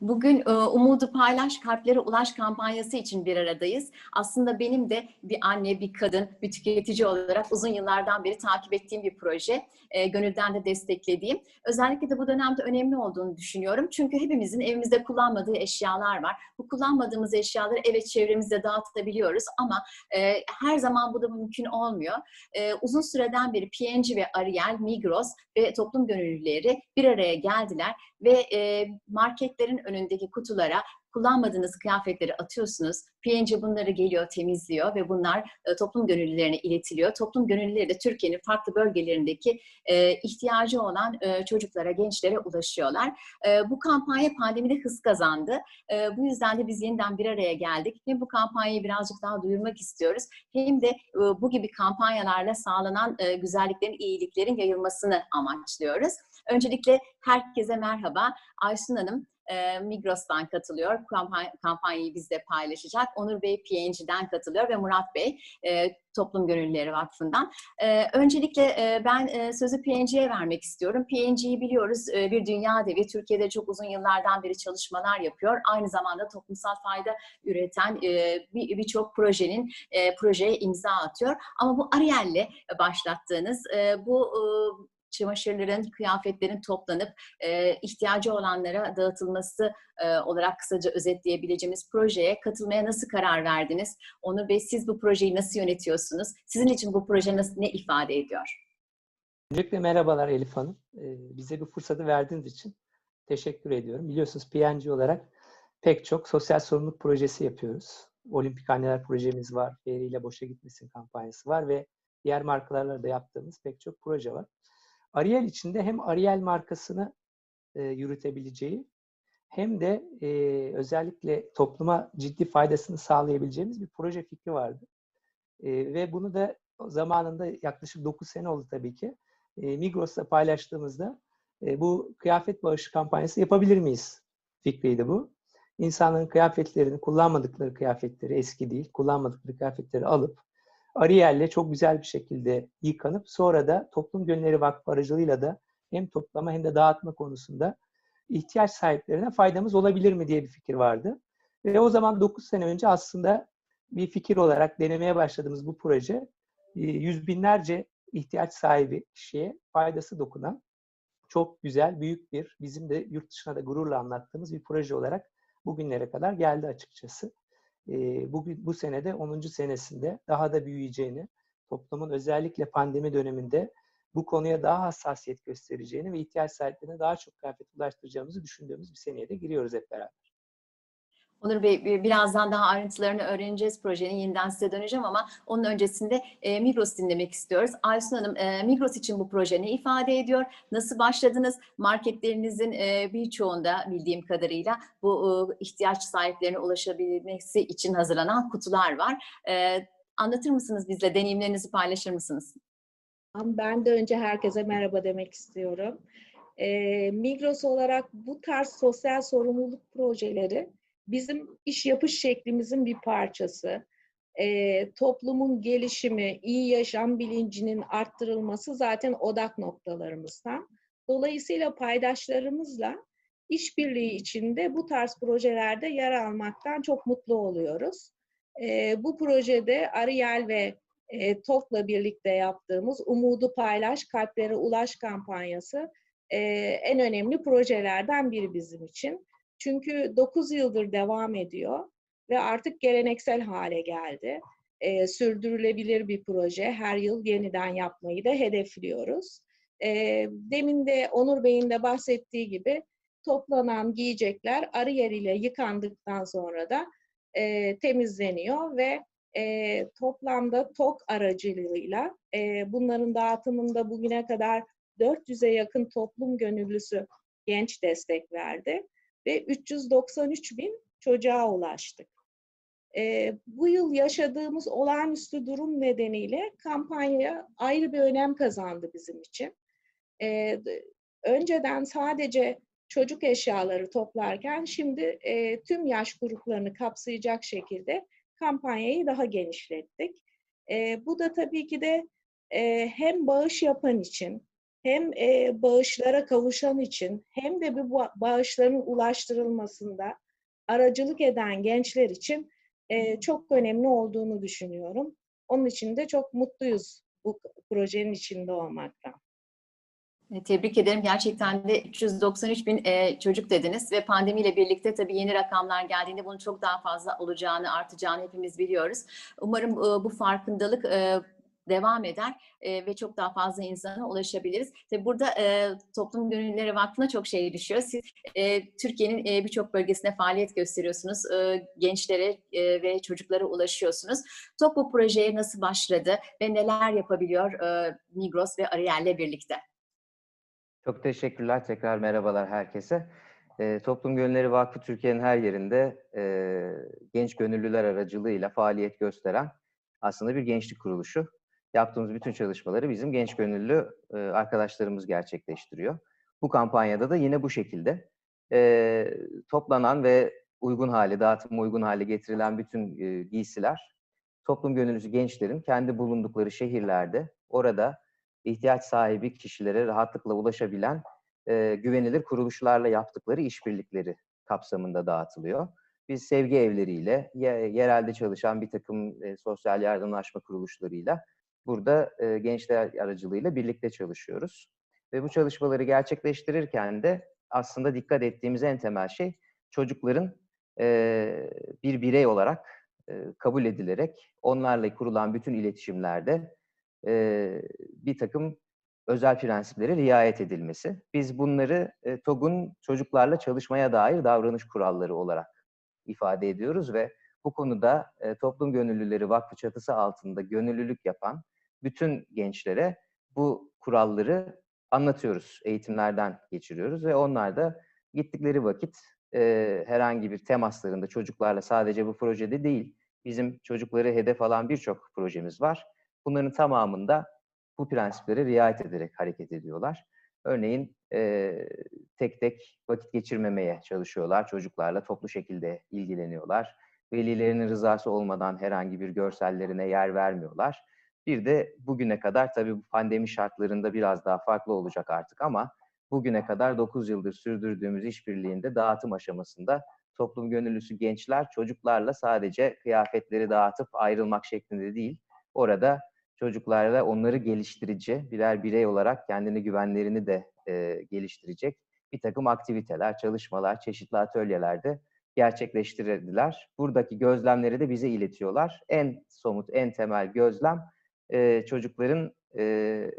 Bugün e, Umudu Paylaş, Kalplere Ulaş kampanyası için bir aradayız. Aslında benim de bir anne, bir kadın, bir tüketici olarak uzun yıllardan beri takip ettiğim bir proje. E, gönülden de desteklediğim. Özellikle de bu dönemde önemli olduğunu düşünüyorum. Çünkü hepimizin evimizde kullanmadığı eşyalar var. Bu kullanmadığımız eşyaları evet çevremizde dağıtabiliyoruz ama e, her zaman bu da mümkün olmuyor. E, uzun süreden beri PNG ve Ariel, Migros ve toplum gönüllüleri bir araya geldiler ve e, marketlerin önündeki kutulara kullanmadığınız kıyafetleri atıyorsunuz. PNG bunları geliyor, temizliyor ve bunlar e, toplum gönüllülerine iletiliyor. Toplum gönüllüleri de Türkiye'nin farklı bölgelerindeki e, ihtiyacı olan e, çocuklara, gençlere ulaşıyorlar. Bu kampanya pandemide hız kazandı. Bu yüzden de biz yeniden bir araya geldik. Hem bu kampanyayı birazcık daha duyurmak istiyoruz. Hem de bu gibi kampanyalarla sağlanan güzelliklerin, iyiliklerin yayılmasını amaçlıyoruz. Öncelikle herkese merhaba. Aysun Hanım e, Migros'tan katılıyor. Kampanya, kampanyayı bizde paylaşacak. Onur Bey PNG'den katılıyor ve Murat Bey e, Toplum Gönüllüleri Vakfı'ndan. E, öncelikle ben sözü PNG'ye vermek istiyorum. PNG'yi biliyoruz bir dünya devi. Türkiye'de çok uzun yıllardan beri çalışmalar yapıyor. Aynı zamanda toplumsal fayda üreten birçok bir projenin e, projeye imza atıyor. Ama bu Ariel'le başlattığınız bu çamaşırların, kıyafetlerin toplanıp e, ihtiyacı olanlara dağıtılması e, olarak kısaca özetleyebileceğimiz projeye katılmaya nasıl karar verdiniz? Onur Bey siz bu projeyi nasıl yönetiyorsunuz? Sizin için bu proje nasıl, ne ifade ediyor? Öncelikle merhabalar Elif Hanım. Ee, bize bu fırsatı verdiğiniz için teşekkür ediyorum. Biliyorsunuz PNG olarak pek çok sosyal sorumluluk projesi yapıyoruz. Olimpik Anneler projemiz var, Feriyle Boşa Gitmesin kampanyası var ve diğer markalarla da yaptığımız pek çok proje var. Ariel içinde hem Ariel markasını e, yürütebileceği hem de e, özellikle topluma ciddi faydasını sağlayabileceğimiz bir proje fikri vardı. E, ve bunu da zamanında yaklaşık 9 sene oldu tabii ki. E, Migros'la paylaştığımızda e, bu kıyafet bağışı kampanyası yapabilir miyiz fikriydi bu. İnsanların kıyafetlerini, kullanmadıkları kıyafetleri, eski değil, kullanmadıkları kıyafetleri alıp Ariel'le çok güzel bir şekilde yıkanıp sonra da Toplum Gönülleri Vakfı aracılığıyla da hem toplama hem de dağıtma konusunda ihtiyaç sahiplerine faydamız olabilir mi diye bir fikir vardı. Ve o zaman 9 sene önce aslında bir fikir olarak denemeye başladığımız bu proje e, yüz binlerce ihtiyaç sahibi kişiye faydası dokunan çok güzel, büyük bir, bizim de yurt dışına da gururla anlattığımız bir proje olarak bugünlere kadar geldi açıkçası bu, bu senede 10. senesinde daha da büyüyeceğini, toplumun özellikle pandemi döneminde bu konuya daha hassasiyet göstereceğini ve ihtiyaç sahiplerine daha çok kıyafet ulaştıracağımızı düşündüğümüz bir seneye de giriyoruz hep beraber. Onur Bey birazdan daha ayrıntılarını öğreneceğiz projenin. Yeniden size döneceğim ama onun öncesinde e, Migros dinlemek istiyoruz. Aysun Hanım, e, Migros için bu proje ne ifade ediyor? Nasıl başladınız? Marketlerinizin e, birçoğunda bildiğim kadarıyla bu e, ihtiyaç sahiplerine ulaşabilmesi için hazırlanan kutular var. E, anlatır mısınız bizle? Deneyimlerinizi paylaşır mısınız? Ben de önce herkese merhaba demek istiyorum. E, Migros olarak bu tarz sosyal sorumluluk projeleri bizim iş yapış şeklimizin bir parçası. E, toplumun gelişimi, iyi yaşam bilincinin arttırılması zaten odak noktalarımızdan. Dolayısıyla paydaşlarımızla işbirliği içinde bu tarz projelerde yer almaktan çok mutlu oluyoruz. E, bu projede Ariel ve e, TOK'la birlikte yaptığımız Umudu Paylaş, Kalplere Ulaş kampanyası e, en önemli projelerden biri bizim için. Çünkü 9 yıldır devam ediyor ve artık geleneksel hale geldi. E, sürdürülebilir bir proje. Her yıl yeniden yapmayı da hedefliyoruz. E, demin de Onur Bey'in de bahsettiği gibi toplanan giyecekler arı yeriyle yıkandıktan sonra da e, temizleniyor ve e, toplamda TOK aracılığıyla e, bunların dağıtımında bugüne kadar 400'e yakın toplum gönüllüsü genç destek verdi ve 393 bin çocuğa ulaştık. E, bu yıl yaşadığımız olağanüstü durum nedeniyle kampanya ayrı bir önem kazandı bizim için. E, önceden sadece çocuk eşyaları toplarken şimdi e, tüm yaş gruplarını kapsayacak şekilde kampanyayı daha genişlettik. E, bu da tabii ki de e, hem bağış yapan için hem e, bağışlara kavuşan için hem de bu ba- bağışların ulaştırılmasında aracılık eden gençler için e, çok önemli olduğunu düşünüyorum. Onun için de çok mutluyuz bu projenin içinde olmaktan. E, Tebrik ederim. Gerçekten de 393 bin e, çocuk dediniz ve pandemiyle birlikte tabii yeni rakamlar geldiğinde bunun çok daha fazla olacağını, artacağını hepimiz biliyoruz. Umarım e, bu farkındalık e, devam eder e, ve çok daha fazla insana ulaşabiliriz. Tabii burada e, Toplum Gönüllüleri Vakfı'na çok şey düşüyor. Siz e, Türkiye'nin e, birçok bölgesine faaliyet gösteriyorsunuz. E, gençlere e, ve çocuklara ulaşıyorsunuz. TOP bu projeye nasıl başladı ve neler yapabiliyor e, Migros ve Ariel'le birlikte? Çok teşekkürler. Tekrar merhabalar herkese. E, Toplum Gönülleri Vakfı Türkiye'nin her yerinde e, genç gönüllüler aracılığıyla faaliyet gösteren aslında bir gençlik kuruluşu. Yaptığımız bütün çalışmaları bizim genç gönüllü e, arkadaşlarımız gerçekleştiriyor. Bu kampanyada da yine bu şekilde e, toplanan ve uygun hale, dağıtıma uygun hale getirilen bütün e, giysiler toplum gönüllüsü gençlerin kendi bulundukları şehirlerde orada ihtiyaç sahibi kişilere rahatlıkla ulaşabilen e, güvenilir kuruluşlarla yaptıkları işbirlikleri kapsamında dağıtılıyor. Biz sevgi evleriyle, ye- yerelde çalışan bir takım e, sosyal yardımlaşma kuruluşlarıyla burada e, gençler aracılığıyla birlikte çalışıyoruz. Ve bu çalışmaları gerçekleştirirken de aslında dikkat ettiğimiz en temel şey çocukların e, bir birey olarak e, kabul edilerek onlarla kurulan bütün iletişimlerde e, bir takım özel prensiplere riayet edilmesi. Biz bunları e, TOG'un çocuklarla çalışmaya dair davranış kuralları olarak ifade ediyoruz ve bu konuda e, Toplum Gönüllüleri Vakfı çatısı altında gönüllülük yapan bütün gençlere bu kuralları anlatıyoruz, eğitimlerden geçiriyoruz ve onlar da gittikleri vakit e, herhangi bir temaslarında çocuklarla sadece bu projede değil, bizim çocukları hedef alan birçok projemiz var. Bunların tamamında bu prensiplere riayet ederek hareket ediyorlar. Örneğin e, tek tek vakit geçirmemeye çalışıyorlar. Çocuklarla toplu şekilde ilgileniyorlar. Velilerinin rızası olmadan herhangi bir görsellerine yer vermiyorlar. Bir de bugüne kadar tabii bu pandemi şartlarında biraz daha farklı olacak artık ama bugüne kadar 9 yıldır sürdürdüğümüz işbirliğinde dağıtım aşamasında toplum gönüllüsü gençler çocuklarla sadece kıyafetleri dağıtıp ayrılmak şeklinde değil, orada çocuklarla onları geliştirici, birer birey olarak kendini güvenlerini de e, geliştirecek bir takım aktiviteler, çalışmalar, çeşitli atölyelerde gerçekleştirdiler. Buradaki gözlemleri de bize iletiyorlar. En somut, en temel gözlem e, çocukların e,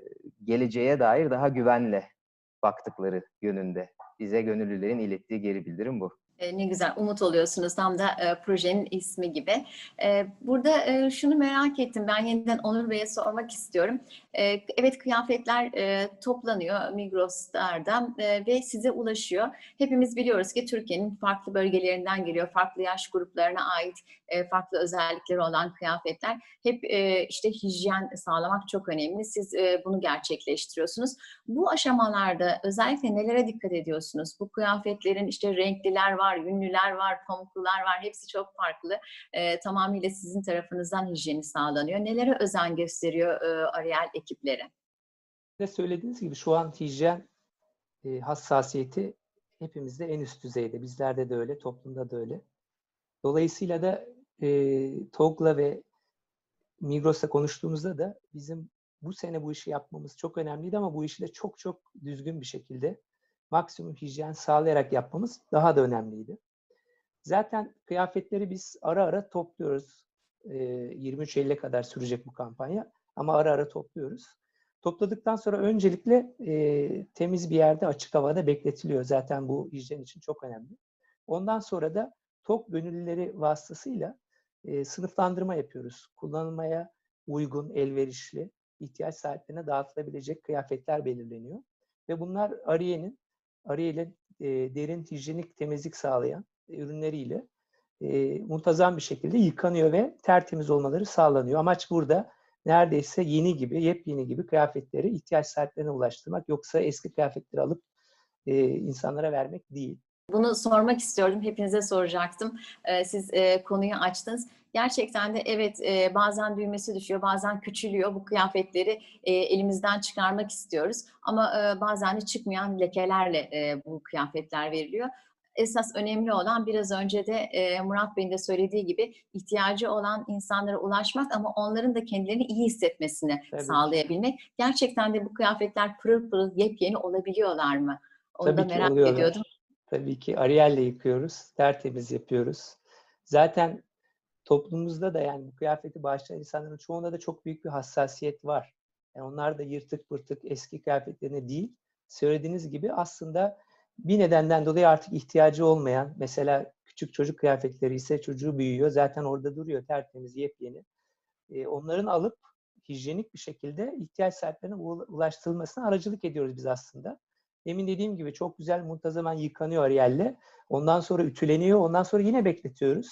geleceğe dair daha güvenle baktıkları yönünde. Bize gönüllülerin ilettiği geri bildirim bu. E, Ne güzel, umut oluyorsunuz tam da e, projenin ismi gibi. E, burada e, şunu merak ettim, ben yeniden Onur Bey'e sormak istiyorum. E, evet kıyafetler e, toplanıyor Migros'lardan e, ve size ulaşıyor. Hepimiz biliyoruz ki Türkiye'nin farklı bölgelerinden geliyor, farklı yaş gruplarına ait e, farklı özellikleri olan kıyafetler. Hep e, işte hijyen sağlamak çok önemli. Siz e, bunu gerçekleştiriyorsunuz. Bu aşamalarda özellikle nelere dikkat ediyorsunuz? Bu kıyafetlerin işte renkliler var, yünlüler var, pamuklular var. Hepsi çok farklı. E, tamamıyla sizin tarafınızdan hijyeni sağlanıyor. Nelere özen gösteriyor e, Ariel ekipleri? de söylediğiniz gibi şu an hijyen e, hassasiyeti hepimizde en üst düzeyde. Bizlerde de öyle, toplumda da öyle. Dolayısıyla da e, TOG'la ve Migros'la konuştuğumuzda da bizim bu sene bu işi yapmamız çok önemliydi ama bu işi de çok çok düzgün bir şekilde maksimum hijyen sağlayarak yapmamız daha da önemliydi. Zaten kıyafetleri biz ara ara topluyoruz. E, 23 Eylül'e kadar sürecek bu kampanya ama ara ara topluyoruz. Topladıktan sonra öncelikle e, temiz bir yerde açık havada bekletiliyor. Zaten bu hijyen için çok önemli. Ondan sonra da TOK gönüllüleri vasıtasıyla e, sınıflandırma yapıyoruz. Kullanılmaya uygun, elverişli, ihtiyaç sahiplerine dağıtılabilecek kıyafetler belirleniyor. Ve bunlar Ariye'nin, Ariye'nin e, derin hijyenik temizlik sağlayan ürünleriyle e, muntazam bir şekilde yıkanıyor ve tertemiz olmaları sağlanıyor. Amaç burada neredeyse yeni gibi, yepyeni gibi kıyafetleri ihtiyaç sahiplerine ulaştırmak. Yoksa eski kıyafetleri alıp e, insanlara vermek değil. Bunu sormak istiyordum. Hepinize soracaktım. Ee, Siz e, konuyu açtınız. Gerçekten de evet e, bazen düğmesi düşüyor, bazen küçülüyor. Bu kıyafetleri e, elimizden çıkarmak istiyoruz. Ama e, bazen de çıkmayan lekelerle e, bu kıyafetler veriliyor. Esas önemli olan biraz önce de e, Murat Bey'in de söylediği gibi ihtiyacı olan insanlara ulaşmak ama onların da kendilerini iyi hissetmesini Tabii ki. sağlayabilmek. Gerçekten de bu kıyafetler pırıl pırıl yepyeni olabiliyorlar mı? Onu Tabii da ki merak oluyorlar. ediyordum. Tabii ki Ariel'le yıkıyoruz, tertemiz yapıyoruz. Zaten toplumumuzda da yani bu kıyafeti bağışlayan insanların çoğunda da çok büyük bir hassasiyet var. Yani onlar da yırtık pırtık eski kıyafetlerine değil, söylediğiniz gibi aslında bir nedenden dolayı artık ihtiyacı olmayan, mesela küçük çocuk kıyafetleri ise çocuğu büyüyor, zaten orada duruyor tertemiz, yepyeni. Ee, onların alıp hijyenik bir şekilde ihtiyaç sahiplerine ula- ulaştırılmasına aracılık ediyoruz biz aslında. Demin dediğim gibi çok güzel muntazaman yıkanıyor Ariel'le. Ondan sonra ütüleniyor. Ondan sonra yine bekletiyoruz.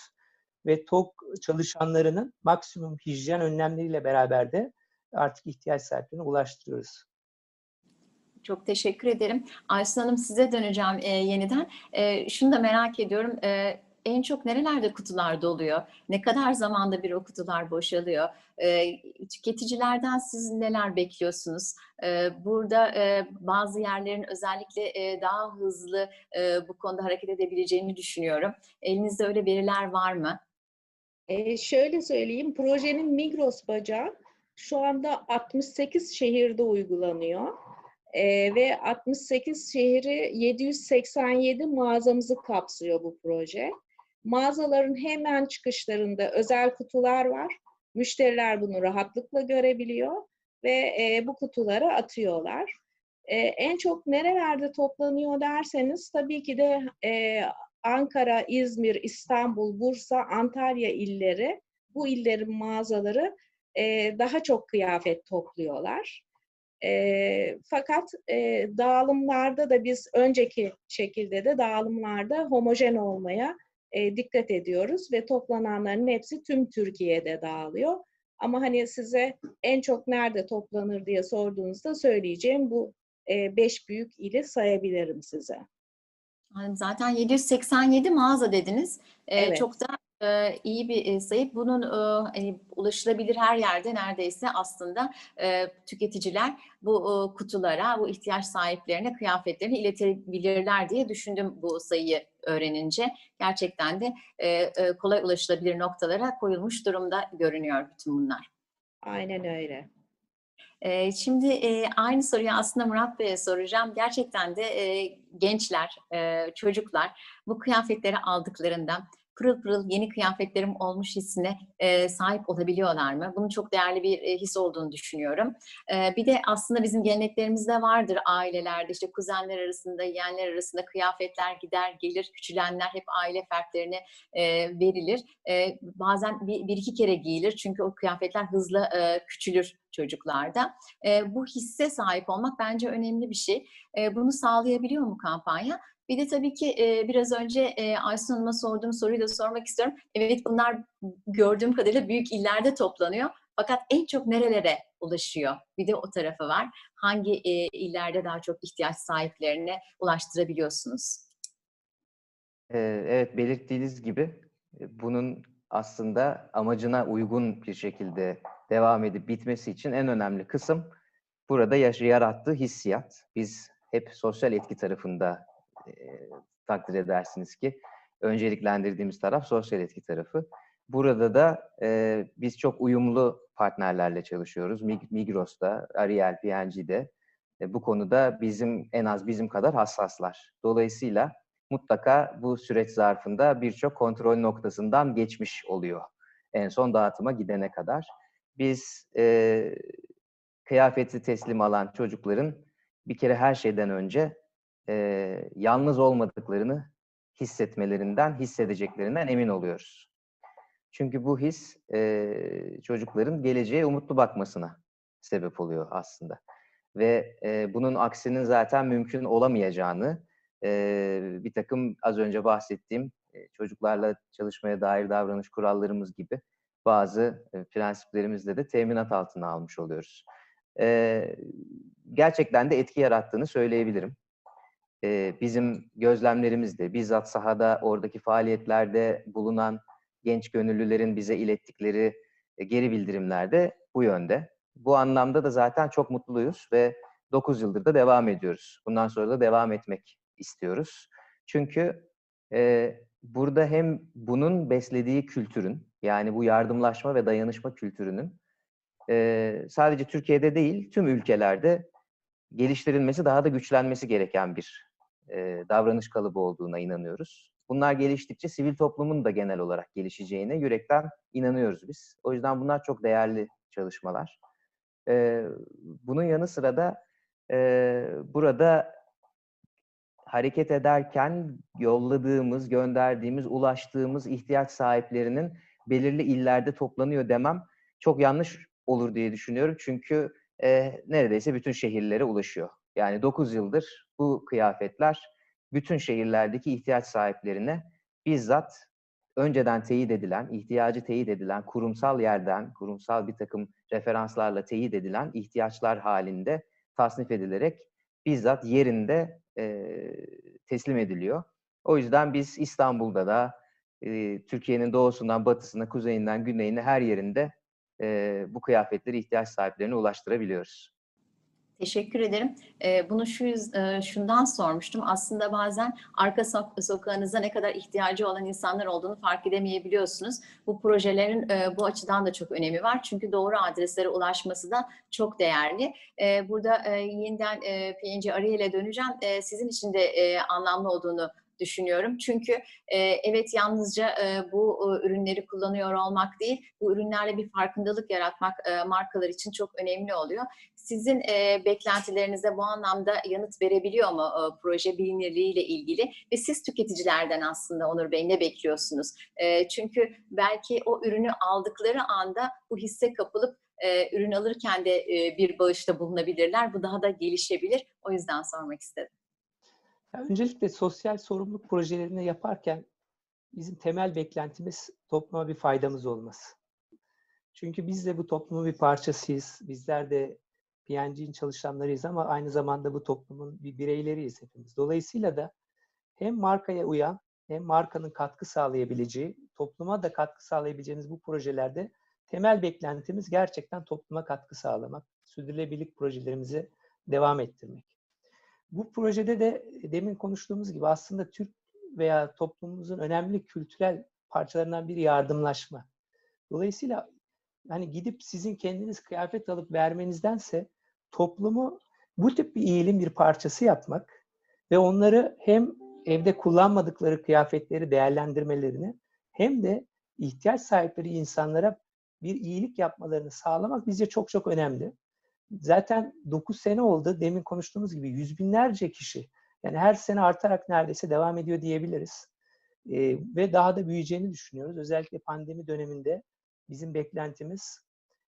Ve TOK çalışanlarının maksimum hijyen önlemleriyle beraber de artık ihtiyaç sahiplerine ulaştırıyoruz. Çok teşekkür ederim. Aysun Hanım size döneceğim e, yeniden. E, şunu da merak ediyorum. E, en çok nerelerde kutular doluyor? Ne kadar zamanda bir o kutular boşalıyor? E, tüketicilerden siz neler bekliyorsunuz? E, burada e, bazı yerlerin özellikle e, daha hızlı e, bu konuda hareket edebileceğini düşünüyorum. Elinizde öyle veriler var mı? Ee, şöyle söyleyeyim, projenin Migros bacağı şu anda 68 şehirde uygulanıyor. Ee, ve 68 şehri 787 mağazamızı kapsıyor bu proje. Mağazaların hemen çıkışlarında özel kutular var. Müşteriler bunu rahatlıkla görebiliyor ve e, bu kutuları atıyorlar. E, en çok nerelerde toplanıyor derseniz tabii ki de e, Ankara, İzmir, İstanbul, Bursa, Antalya illeri, bu illerin mağazaları e, daha çok kıyafet topluyorlar. E, fakat e, dağılımlarda da biz önceki şekilde de dağılımlarda homojen olmaya e, dikkat ediyoruz ve toplananların hepsi tüm Türkiye'de dağılıyor. Ama hani size en çok nerede toplanır diye sorduğunuzda söyleyeceğim bu e, beş büyük ili sayabilirim size. Zaten 787 mağaza dediniz. Ee, Evet. Çok da e, iyi bir e, sayı. Bunun e, hani ulaşılabilir her yerde neredeyse aslında e, tüketiciler bu e, kutulara, bu ihtiyaç sahiplerine kıyafetlerini iletebilirler diye düşündüm bu sayıyı öğrenince. Gerçekten de e, e, kolay ulaşılabilir noktalara koyulmuş durumda görünüyor bütün bunlar. Aynen öyle. Şimdi aynı soruyu aslında Murat Bey'e soracağım. Gerçekten de gençler, çocuklar bu kıyafetleri aldıklarında pırıl pırıl yeni kıyafetlerim olmuş hissine e, sahip olabiliyorlar mı? Bunun çok değerli bir e, his olduğunu düşünüyorum. E, bir de aslında bizim geleneklerimizde vardır ailelerde işte kuzenler arasında, yeğenler arasında kıyafetler gider gelir, küçülenler hep aile fertlerine e, verilir. E, bazen bir, bir iki kere giyilir çünkü o kıyafetler hızlı e, küçülür çocuklarda. E, bu hisse sahip olmak bence önemli bir şey. E, bunu sağlayabiliyor mu kampanya? Bir de tabii ki e, biraz önce e, Aysun Hanım'a sorduğum soruyu da sormak istiyorum. Evet bunlar gördüğüm kadarıyla büyük illerde toplanıyor. Fakat en çok nerelere ulaşıyor? Bir de o tarafı var. Hangi e, illerde daha çok ihtiyaç sahiplerine ulaştırabiliyorsunuz? Evet, belirttiğiniz gibi bunun aslında amacına uygun bir şekilde devam edip bitmesi için en önemli kısım burada yarattığı hissiyat. Biz hep sosyal etki tarafında e, takdir edersiniz ki önceliklendirdiğimiz taraf sosyal etki tarafı. Burada da e, biz çok uyumlu partnerlerle çalışıyoruz. Mig- Migros'ta, Ariel, P&G'de e, bu konuda bizim en az bizim kadar hassaslar. Dolayısıyla mutlaka bu süreç zarfında birçok kontrol noktasından geçmiş oluyor. En son dağıtıma gidene kadar. Biz e, kıyafeti teslim alan çocukların bir kere her şeyden önce e, yalnız olmadıklarını hissetmelerinden, hissedeceklerinden emin oluyoruz. Çünkü bu his e, çocukların geleceğe umutlu bakmasına sebep oluyor aslında. Ve e, bunun aksinin zaten mümkün olamayacağını e, bir takım az önce bahsettiğim e, çocuklarla çalışmaya dair davranış kurallarımız gibi bazı e, prensiplerimizle de teminat altına almış oluyoruz. E, gerçekten de etki yarattığını söyleyebilirim. E, bizim gözlemlerimizde, bizzat sahada oradaki faaliyetlerde bulunan genç gönüllülerin bize ilettikleri e, geri bildirimler de bu yönde. Bu anlamda da zaten çok mutluyuz ve 9 yıldır da devam ediyoruz. Bundan sonra da devam etmek istiyoruz. Çünkü e, burada hem bunun beslediği kültürün, yani bu yardımlaşma ve dayanışma kültürünün e, sadece Türkiye'de değil, tüm ülkelerde geliştirilmesi, daha da güçlenmesi gereken bir e, davranış kalıbı olduğuna inanıyoruz. Bunlar geliştikçe sivil toplumun da genel olarak gelişeceğine yürekten inanıyoruz biz. O yüzden bunlar çok değerli çalışmalar. E, bunun yanı sıra da e, burada hareket ederken yolladığımız, gönderdiğimiz, ulaştığımız ihtiyaç sahiplerinin belirli illerde toplanıyor demem çok yanlış olur diye düşünüyorum. Çünkü e, neredeyse bütün şehirlere ulaşıyor. Yani 9 yıldır bu kıyafetler bütün şehirlerdeki ihtiyaç sahiplerine bizzat önceden teyit edilen, ihtiyacı teyit edilen, kurumsal yerden, kurumsal bir takım referanslarla teyit edilen ihtiyaçlar halinde tasnif edilerek bizzat yerinde e, teslim ediliyor. O yüzden biz İstanbul'da da e, Türkiye'nin doğusundan batısına, kuzeyinden güneyine her yerinde e, bu kıyafetleri ihtiyaç sahiplerine ulaştırabiliyoruz. Teşekkür ederim. Ee, bunu şu e, şundan sormuştum. Aslında bazen arka sok- sokağınızda ne kadar ihtiyacı olan insanlar olduğunu fark edemeyebiliyorsunuz. Bu projelerin e, bu açıdan da çok önemi var. Çünkü doğru adreslere ulaşması da çok değerli. E, Burada yeniden PNG arayla döneceğim. Sizin için de anlamlı olduğunu düşünüyorum. Çünkü evet yalnızca bu ürünleri kullanıyor olmak değil, bu ürünlerle bir farkındalık yaratmak markalar için çok önemli oluyor. Sizin e, beklentilerinize bu anlamda yanıt verebiliyor mu e, proje bilinirliğiyle ilgili? Ve siz tüketicilerden aslında Onur Bey ne bekliyorsunuz? E, çünkü belki o ürünü aldıkları anda bu hisse kapılıp e, ürün alırken de e, bir bağışta bulunabilirler. Bu daha da gelişebilir. O yüzden sormak istedim. Öncelikle sosyal sorumluluk projelerini yaparken bizim temel beklentimiz topluma bir faydamız olması. Çünkü biz de bu toplumun bir parçasıyız. Bizler de PNG'nin çalışanlarıyız ama aynı zamanda bu toplumun bir bireyleriyiz hepimiz. Dolayısıyla da hem markaya uyan hem markanın katkı sağlayabileceği, topluma da katkı sağlayabileceğimiz bu projelerde temel beklentimiz gerçekten topluma katkı sağlamak, sürdürülebilirlik projelerimizi devam ettirmek. Bu projede de demin konuştuğumuz gibi aslında Türk veya toplumumuzun önemli kültürel parçalarından biri yardımlaşma. Dolayısıyla hani gidip sizin kendiniz kıyafet alıp vermenizdense toplumu bu tip bir iyiliğin bir parçası yapmak ve onları hem evde kullanmadıkları kıyafetleri değerlendirmelerini hem de ihtiyaç sahipleri insanlara bir iyilik yapmalarını sağlamak bizce çok çok önemli. Zaten 9 sene oldu. Demin konuştuğumuz gibi yüz binlerce kişi. Yani her sene artarak neredeyse devam ediyor diyebiliriz. Ee, ve daha da büyüyeceğini düşünüyoruz. Özellikle pandemi döneminde bizim beklentimiz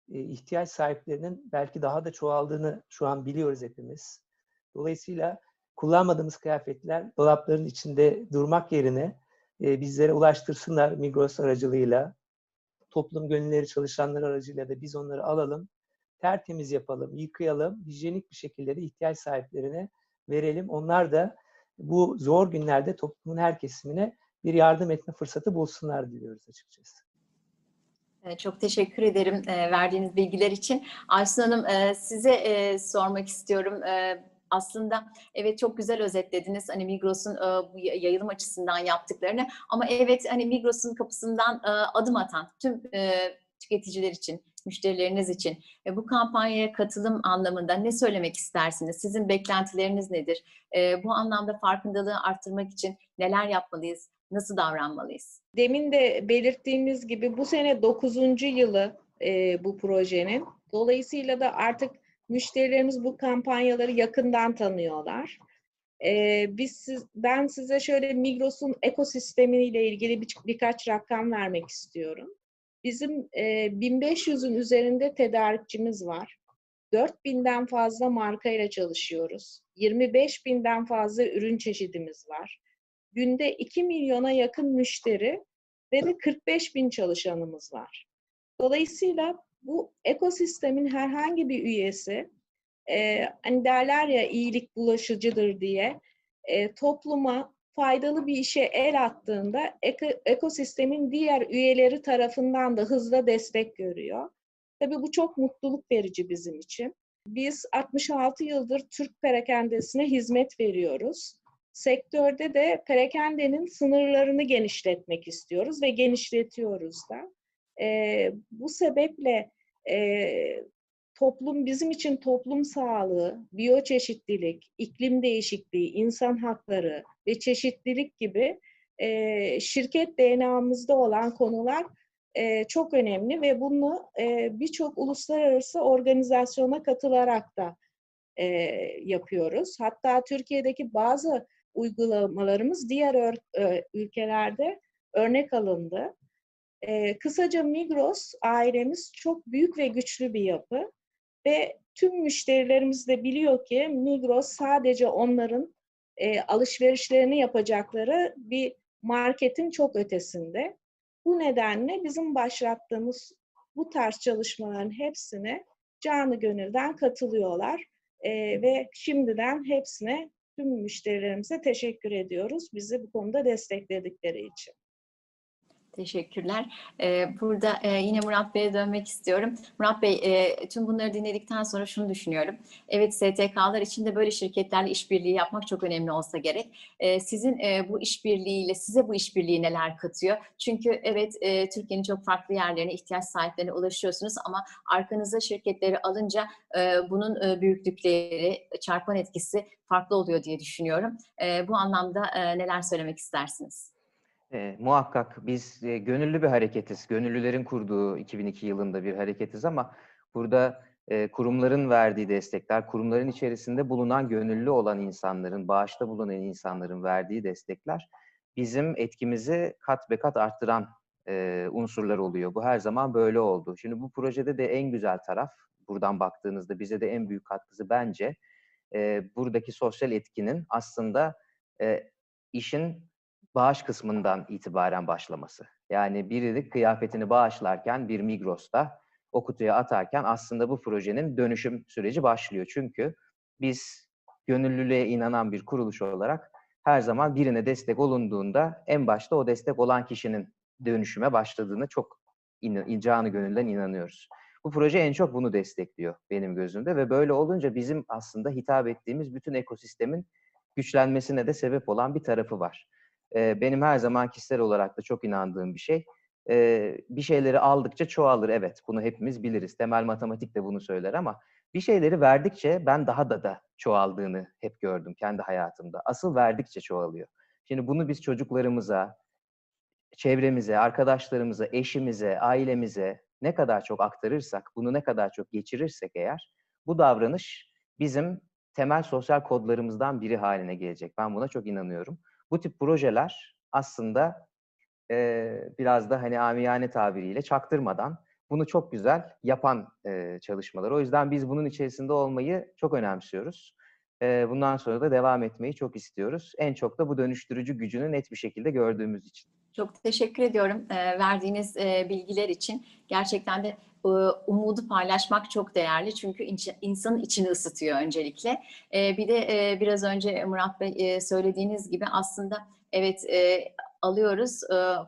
ihtiyaç sahiplerinin belki daha da çoğaldığını şu an biliyoruz hepimiz. Dolayısıyla kullanmadığımız kıyafetler dolapların içinde durmak yerine e, bizlere ulaştırsınlar Migros aracılığıyla, toplum gönülleri çalışanlar aracılığıyla da biz onları alalım, tertemiz yapalım, yıkayalım, hijyenik bir şekilde de ihtiyaç sahiplerine verelim. Onlar da bu zor günlerde toplumun her kesimine bir yardım etme fırsatı bulsunlar diliyoruz açıkçası. E, Çok teşekkür ederim e, verdiğiniz bilgiler için. Aysun Hanım e, size e, sormak istiyorum. Aslında evet çok güzel özetlediniz hani Migros'un bu ya- yayılım açısından yaptıklarını ama evet hani Migros'un kapısından adım atan tüm tüketiciler için, müşterileriniz için bu kampanyaya katılım anlamında ne söylemek istersiniz? Sizin beklentileriniz nedir? Bu anlamda farkındalığı arttırmak için neler yapmalıyız? Nasıl davranmalıyız? Demin de belirttiğimiz gibi bu sene 9. yılı e, bu projenin. Dolayısıyla da artık müşterilerimiz bu kampanyaları yakından tanıyorlar. E, biz ben size şöyle Migros'un ekosistemiyle ilgili bir, birkaç rakam vermek istiyorum. Bizim e, 1500'ün üzerinde tedarikçimiz var. 4000'den fazla markayla çalışıyoruz. 25 binden fazla ürün çeşidimiz var. Günde 2 milyona yakın müşteri ve de 45 bin çalışanımız var. Dolayısıyla bu ekosistemin herhangi bir üyesi, e, hani derler ya iyilik bulaşıcıdır diye, e, topluma faydalı bir işe el attığında eko- ekosistemin diğer üyeleri tarafından da hızla destek görüyor. Tabii bu çok mutluluk verici bizim için. Biz 66 yıldır Türk perakendesine hizmet veriyoruz. Sektörde de perakendenin sınırlarını genişletmek istiyoruz ve genişletiyoruz da. Ee, bu sebeple e, toplum bizim için toplum sağlığı, biyoçeşitlilik, iklim değişikliği, insan hakları ve çeşitlilik gibi e, şirket DNA'mızda olan konular e, çok önemli ve bunu e, birçok uluslararası organizasyona katılarak da e, yapıyoruz. Hatta Türkiye'deki bazı uygulamalarımız diğer e, ülkelerde örnek alındı. E, kısaca Migros ailemiz çok büyük ve güçlü bir yapı ve tüm müşterilerimiz de biliyor ki Migros sadece onların e, alışverişlerini yapacakları bir marketin çok ötesinde. Bu nedenle bizim başlattığımız bu tarz çalışmaların hepsine canı gönülden katılıyorlar E, ve şimdiden hepsine tüm müşterilerimize teşekkür ediyoruz bizi bu konuda destekledikleri için. Teşekkürler. Ee, Burada e, yine Murat Bey'e dönmek istiyorum. Murat Bey, e, tüm bunları dinledikten sonra şunu düşünüyorum. Evet, STK'lar için de böyle şirketlerle işbirliği yapmak çok önemli olsa gerek. E, Sizin bu işbirliğiyle, size bu işbirliği neler katıyor? Çünkü evet, Türkiye'nin çok farklı yerlerine, ihtiyaç sahiplerine ulaşıyorsunuz ama arkanıza şirketleri alınca bunun büyüklükleri, çarpan etkisi farklı oluyor diye düşünüyorum. Bu anlamda neler söylemek istersiniz? E, muhakkak biz e, gönüllü bir hareketiz. Gönüllülerin kurduğu 2002 yılında bir hareketiz ama burada e, kurumların verdiği destekler, kurumların içerisinde bulunan gönüllü olan insanların, bağışta bulunan insanların verdiği destekler bizim etkimizi kat be kat arttıran e, unsurlar oluyor. Bu her zaman böyle oldu. Şimdi bu projede de en güzel taraf, buradan baktığınızda bize de en büyük katkısı bence e, buradaki sosyal etkinin aslında e, işin bağış kısmından itibaren başlaması. Yani biri kıyafetini bağışlarken bir Migros'ta o kutuya atarken aslında bu projenin dönüşüm süreci başlıyor. Çünkü biz gönüllülüğe inanan bir kuruluş olarak her zaman birine destek olunduğunda en başta o destek olan kişinin dönüşüme başladığını çok in, canı gönülden inanıyoruz. Bu proje en çok bunu destekliyor benim gözümde ve böyle olunca bizim aslında hitap ettiğimiz bütün ekosistemin güçlenmesine de sebep olan bir tarafı var benim her zaman kişisel olarak da çok inandığım bir şey. Bir şeyleri aldıkça çoğalır. Evet, bunu hepimiz biliriz. Temel matematik de bunu söyler ama bir şeyleri verdikçe ben daha da da çoğaldığını hep gördüm kendi hayatımda. Asıl verdikçe çoğalıyor. Şimdi bunu biz çocuklarımıza, çevremize, arkadaşlarımıza, eşimize, ailemize ne kadar çok aktarırsak, bunu ne kadar çok geçirirsek eğer, bu davranış bizim temel sosyal kodlarımızdan biri haline gelecek. Ben buna çok inanıyorum bu tip projeler aslında e, biraz da hani amiyane tabiriyle çaktırmadan bunu çok güzel yapan e, çalışmalar. O yüzden biz bunun içerisinde olmayı çok önemsiyoruz. E, bundan sonra da devam etmeyi çok istiyoruz. En çok da bu dönüştürücü gücünü net bir şekilde gördüğümüz için. Çok teşekkür ediyorum verdiğiniz bilgiler için. Gerçekten de umudu paylaşmak çok değerli çünkü inç- insanın içini ısıtıyor öncelikle. Bir de biraz önce Murat Bey söylediğiniz gibi aslında evet alıyoruz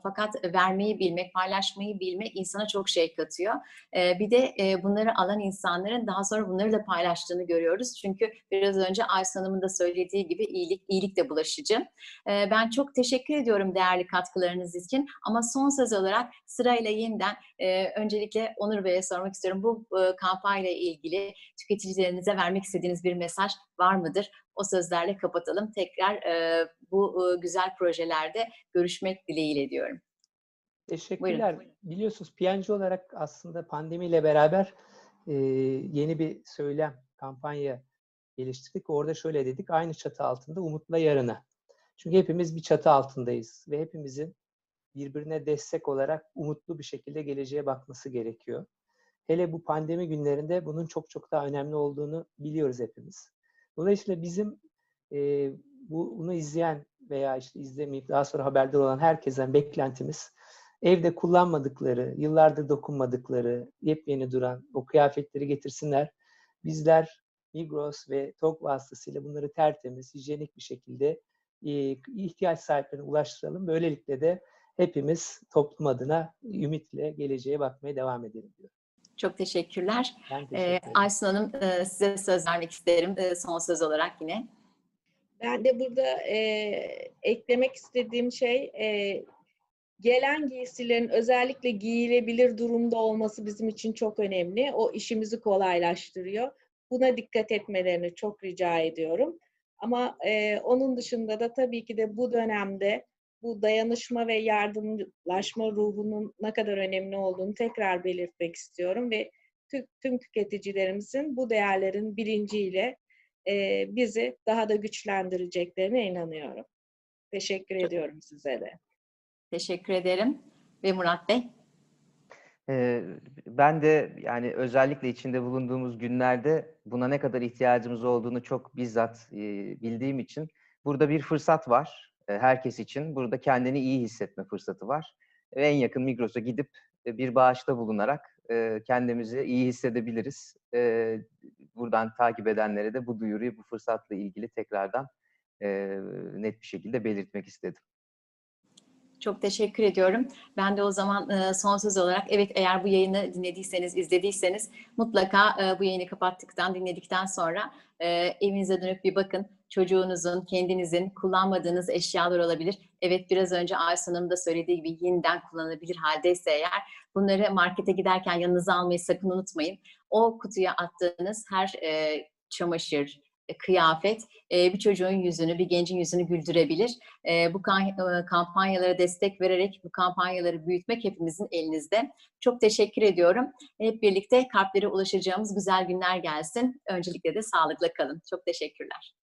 fakat vermeyi bilmek, paylaşmayı bilmek insana çok şey katıyor. Bir de bunları alan insanların daha sonra bunları da paylaştığını görüyoruz. Çünkü biraz önce Aysun Hanım'ın da söylediği gibi iyilik, iyilik de bulaşıcı. Ben çok teşekkür ediyorum değerli katkılarınız için ama son söz olarak sırayla yeniden öncelikle Onur Bey'e sormak istiyorum. Bu kampanya ile ilgili tüketicilerinize vermek istediğiniz bir mesaj var mıdır? O sözlerle kapatalım. Tekrar e, bu e, güzel projelerde görüşmek dileğiyle diyorum. Teşekkürler. Buyurun. Biliyorsunuz PNG olarak aslında pandemiyle beraber e, yeni bir söylem, kampanya geliştirdik. Orada şöyle dedik, aynı çatı altında umutla yarına. Çünkü hepimiz bir çatı altındayız ve hepimizin birbirine destek olarak umutlu bir şekilde geleceğe bakması gerekiyor. Hele bu pandemi günlerinde bunun çok çok daha önemli olduğunu biliyoruz hepimiz. Dolayısıyla bizim e, bu- bunu izleyen veya işte izlemeyip daha sonra haberdar olan herkesten beklentimiz evde kullanmadıkları, yıllardır dokunmadıkları, yepyeni duran o kıyafetleri getirsinler. Bizler Migros ve TOG vasıtasıyla bunları tertemiz, hijyenik bir şekilde ihtiyaç sahiplerine ulaştıralım. Böylelikle de hepimiz toplum adına ümitle geleceğe bakmaya devam edelim diyorum. Çok teşekkürler. Ben teşekkür Ee, ederim. Aysun Hanım e, size söz vermek isterim e, son söz olarak yine. Ben de burada e, eklemek istediğim şey e, gelen giysilerin özellikle giyilebilir durumda olması bizim için çok önemli. O işimizi kolaylaştırıyor. Buna dikkat etmelerini çok rica ediyorum. Ama e, onun dışında da tabii ki de bu dönemde bu dayanışma ve yardımlaşma ruhunun ne kadar önemli olduğunu tekrar belirtmek istiyorum ve tü- tüm tüketicilerimizin bu değerlerin bilinciyle e, bizi daha da güçlendireceklerine inanıyorum. Teşekkür ediyorum size de. Teşekkür ederim. Ve Murat Bey. Ee, Ben de yani özellikle içinde bulunduğumuz günlerde buna ne kadar ihtiyacımız olduğunu çok bizzat e, bildiğim için burada bir fırsat var herkes için. Burada kendini iyi hissetme fırsatı var. Ve en yakın Migros'a gidip bir bağışta bulunarak kendimizi iyi hissedebiliriz. Buradan takip edenlere de bu duyuruyu bu fırsatla ilgili tekrardan net bir şekilde belirtmek istedim. Çok teşekkür ediyorum. Ben de o zaman e, son söz olarak evet eğer bu yayını dinlediyseniz, izlediyseniz mutlaka e, bu yayını kapattıktan, dinledikten sonra e, evinize dönüp bir bakın. Çocuğunuzun, kendinizin kullanmadığınız eşyalar olabilir. Evet biraz önce Aysun Hanım da söylediği gibi yeniden kullanılabilir haldeyse eğer bunları markete giderken yanınıza almayı sakın unutmayın. O kutuya attığınız her çamaşır, kıyafet e, bir çocuğun yüzünü, bir gencin yüzünü güldürebilir. E, bu e, kampanyalara destek vererek bu kampanyaları büyütmek hepimizin elinizde. Çok teşekkür ediyorum. Hep birlikte kalplere ulaşacağımız güzel günler gelsin. Öncelikle de sağlıkla kalın. Çok teşekkürler.